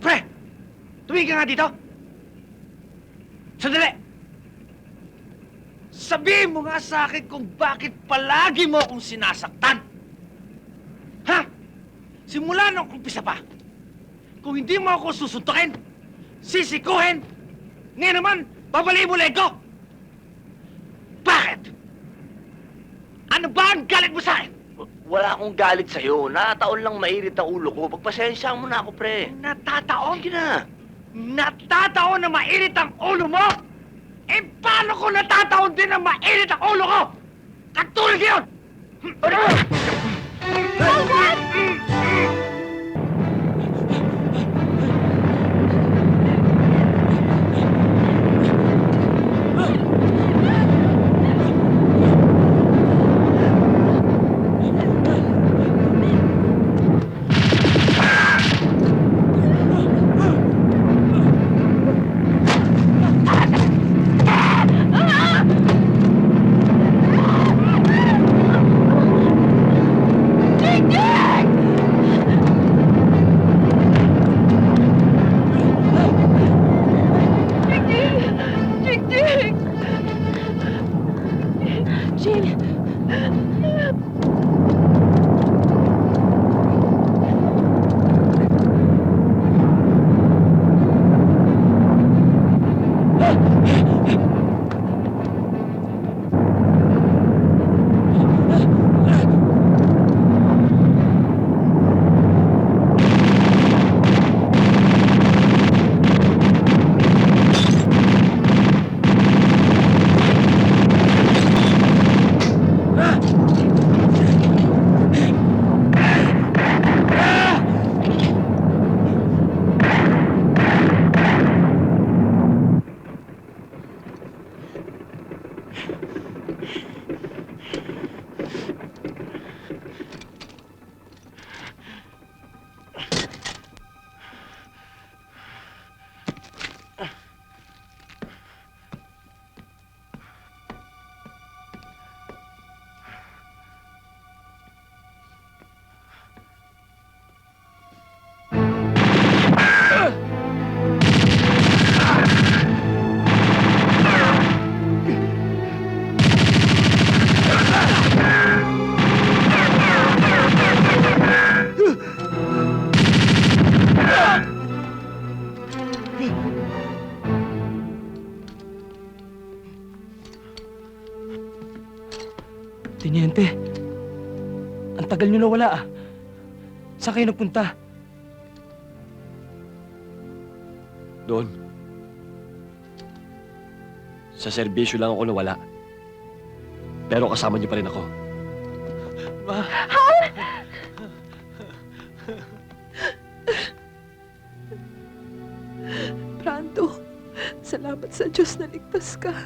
Pre! Tumigil ka nga dito! Sandali! Sabihin mo nga sa akin kung bakit palagi mo akong sinasaktan! Ha? Simula nung umpisa pa, kung hindi mo ako susuntukin, sisikuhin, ngayon naman, babalimulig ko! Bakit? Ano ba ang galit mo sa akin? Wala akong galit sa'yo. Nakataon lang mainit ang ulo ko. Pagpasensya mo na ako, pre. Natataon? Sige na. Natataon na mainit ang ulo mo? Eh, paano ko natataon din na mainit ang ulo ko? Katulad yun! Jing! Teniente, ang tagal nyo nawala ah. Saan kayo nagpunta? Doon. Sa serbisyo lang ako nawala. Pero kasama niyo pa rin ako. Ma, Brando, salamat sa Diyos na ligtas ka.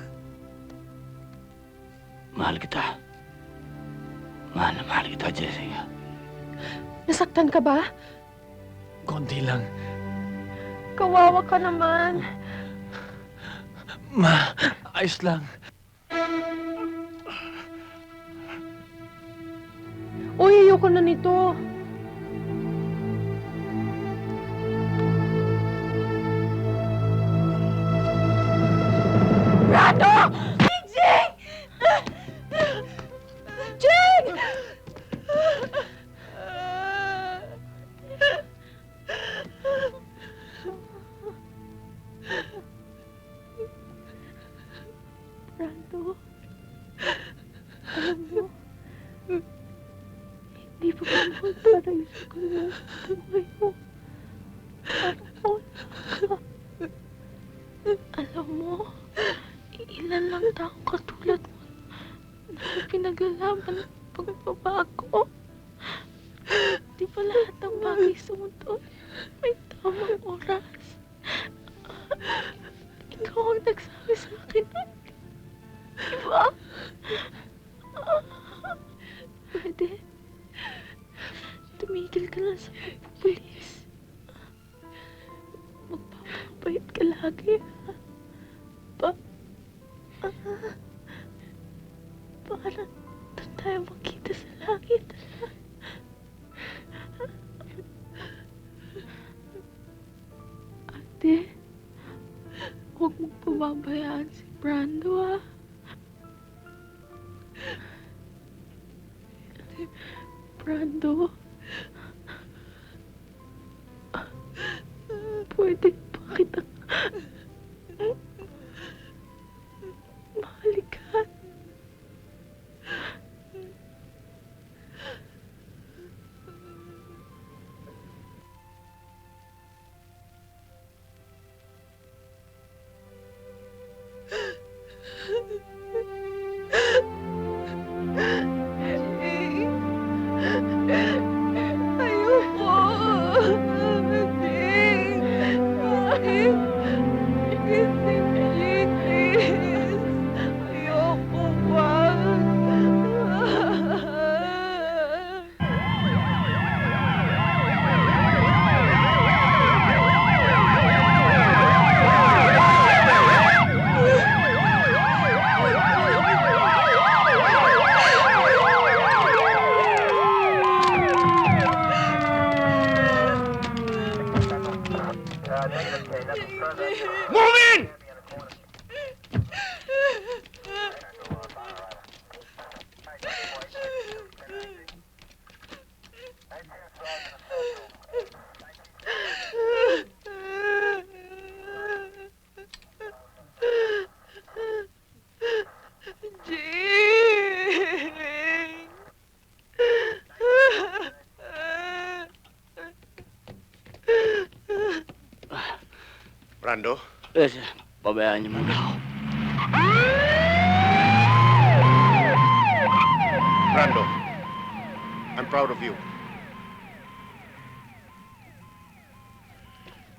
Mahal kita. Mahal na mahal kita, Jessica. Nasaktan ka ba? konti lang. Kawawa ka naman. Ma, ayos lang. Uy, ayoko na nito. Taong katulad mo na pinaglalaban ng pagbabago. Di ba lahat ng bagay sa may tamang oras? Ikaw ang nagsabi sa akin na, di? Pwede. Tumigil ka na sa pagpupulis. Magpapakabait ka lagi, para Move in! Brando, Eh, pabayaan niyo muna ako. Brando, I'm proud of you.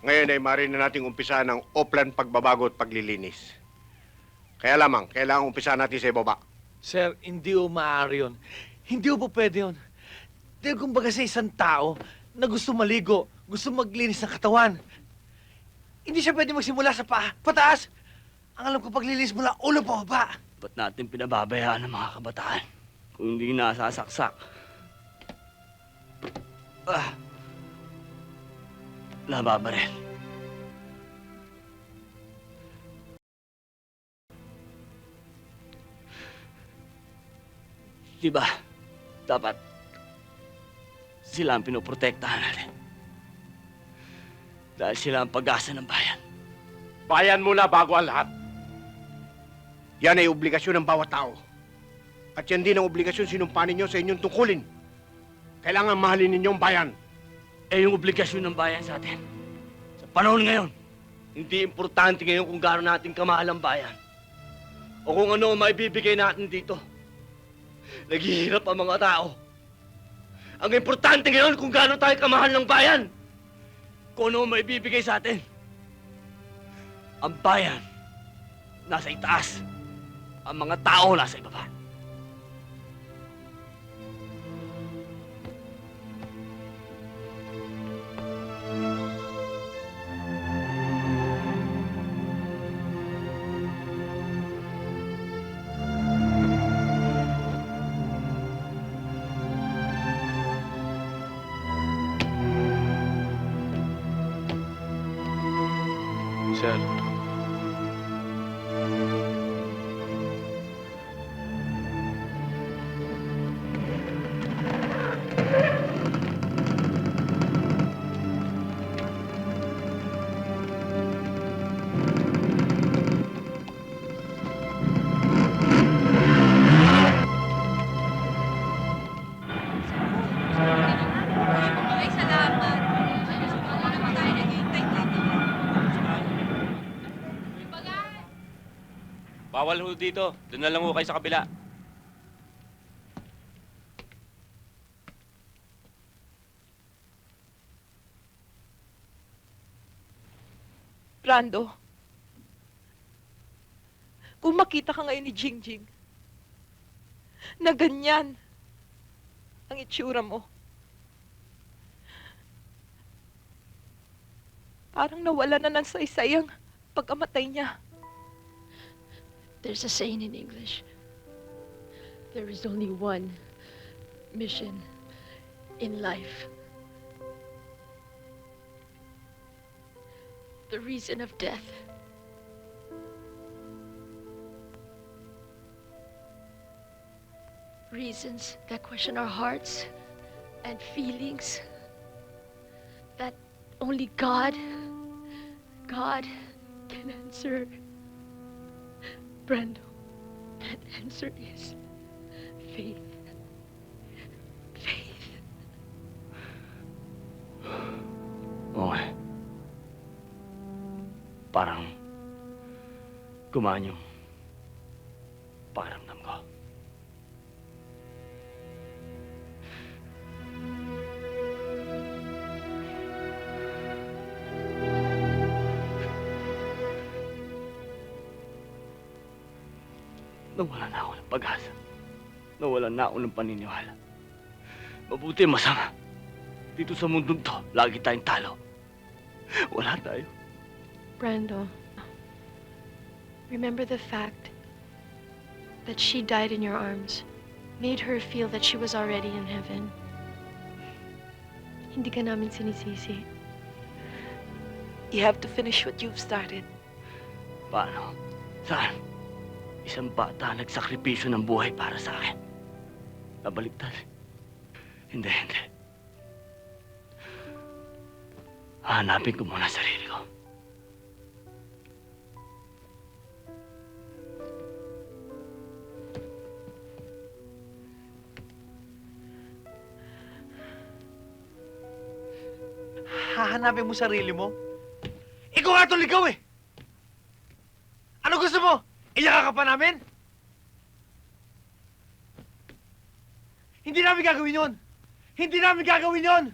Ngayon ay mari na nating umpisa ng offline pagbabago at paglilinis. Kaya lamang, kailangan umpisa natin sa ibaba. Sir, hindi o maaari yun. Hindi o po pwede yun. Dahil kumbaga sa isang tao na gusto maligo, gusto maglinis ng katawan, hindi siya pwede magsimula sa paa, pataas. Ang alam ko paglilinis mula ulo pa baba. Ba't natin pinababayaan ang mga kabataan kung hindi nasasaksak? Ah. Nababaril. Diba, dapat sila ang pinoprotektahan natin. Dahil sila ang pag-asa ng bayan. Bayan muna bago ang lahat. Yan ay obligasyon ng bawat tao. At yan din ang obligasyon sinumpa ninyo sa inyong tungkulin. Kailangan mahalin ninyo ang bayan. eh yung obligasyon ng bayan sa atin. Sa panahon ngayon, hindi importante ngayon kung gaano natin kamahal ang bayan. O kung ano ang maibibigay natin dito. Naghihirap ang mga tao. Ang importante ngayon kung gaano tayo kamahal ng bayan. Kung ano ang maibibigay sa atin. Ang bayan, nasa itaas. Ang mga tao nasa ibaba. Sir, bawal ho dito. Doon na lang ho kayo sa kabila. Brando, kung makita ka ngayon ni Jingjing, na ganyan ang itsura mo, parang nawala na ng saysay ang pagkamatay niya. There's a saying in English there is only one mission in life. The reason of death. Reasons that question our hearts and feelings that only God, God can answer. Brando, that answer is faith. Faith. Okay. Parang gumaan Nawala na ako ng pag-asa. Nawala na ako ng paniniwala. Mabuti masama. Dito sa mundong to, lagi tayong talo. Wala tayo. Brando, remember the fact that she died in your arms made her feel that she was already in heaven. Hindi ka namin sinisisi. You have to finish what you've started. Paano? Saan? Isang bata nagsakripisyo ng buhay para sa akin. Nabaliktad. Hindi, hindi. Hanapin ko muna sarili ko. Hahanapin mo sarili mo? Ikaw nga itong ligaw eh! Ano gusto mo? Iyak ka pa namin? Hindi namin gagawin yon. Hindi namin gagawin yon.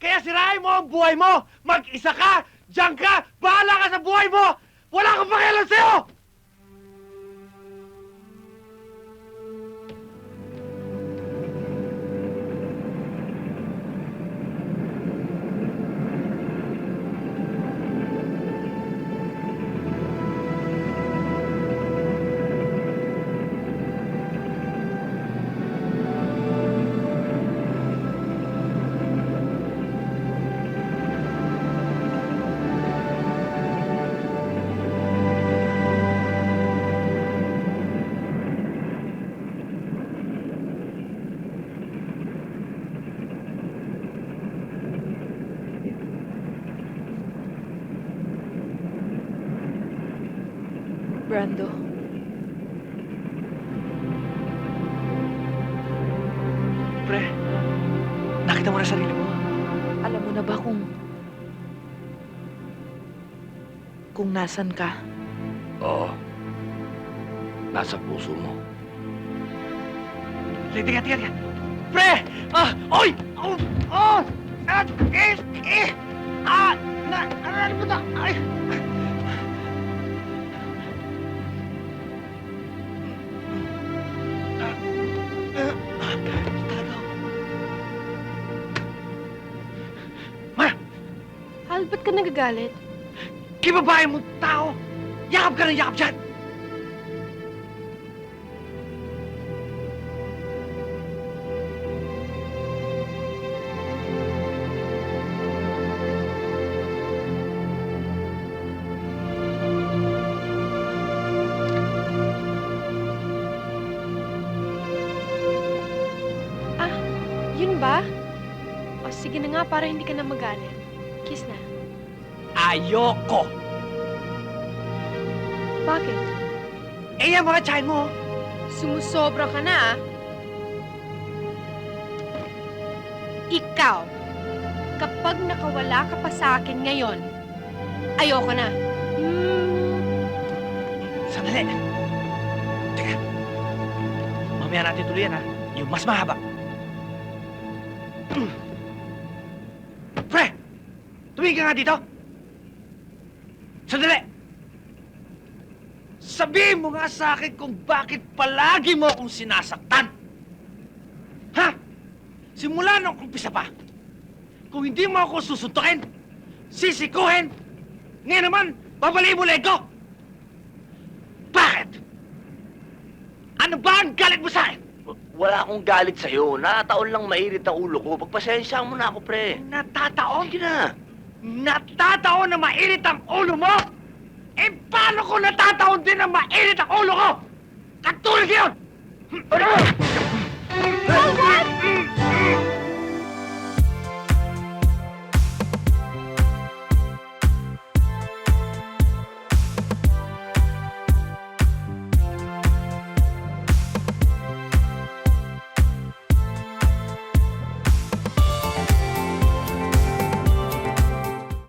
Kaya sirain mo ang buhay mo! Mag-isa ka! Diyan ka! Bahala ka sa buhay mo! Wala akong pakialam sa'yo! Brando. Pre, nakita mo na sarili mo. Alam mo na ba kung... kung nasan ka? Oo. Nasa puso mo. Sige, tiga, tiga, tiga. Pre! Ah! Oy! Oh! Oh! Ah! Eh! Eh! Ah! Na! Ano na? Ay! Ba't ka nagagalit? Kibabae mo tao! Yakap ka ng yakap dyan! Ah, yun ba? O sige na nga para hindi ka na magalit. Ayoko! Bakit? Eh, yan mga tiyan mo! Sumusobra ka na ah. Ikaw, kapag nakawala ka pa sa akin ngayon, ayoko na. Hmm, Sandali! Teka. Mamaya natin tuloy yan, ha? Yung mas mahaba. Pre! Tumingin ka nga dito! Sandali! Sabihin mo nga sa akin kung bakit palagi mo akong sinasaktan! Ha? Simula nung umpisa pa, kung hindi mo ako susuntukin, sisikuhin, ngayon naman, babaliin mo leg ko! Bakit? Ano ba ang galit mo sa akin? Wala akong galit sa'yo. Nakataon lang mainit ang ulo ko. Pagpasensya mo na ako, pre. Natataon? Sige na. Natataon na mainit ang ulo mo? Eh, paano ko natataon din ang mainit ang ulo ko? Katulad yun! Oh, God!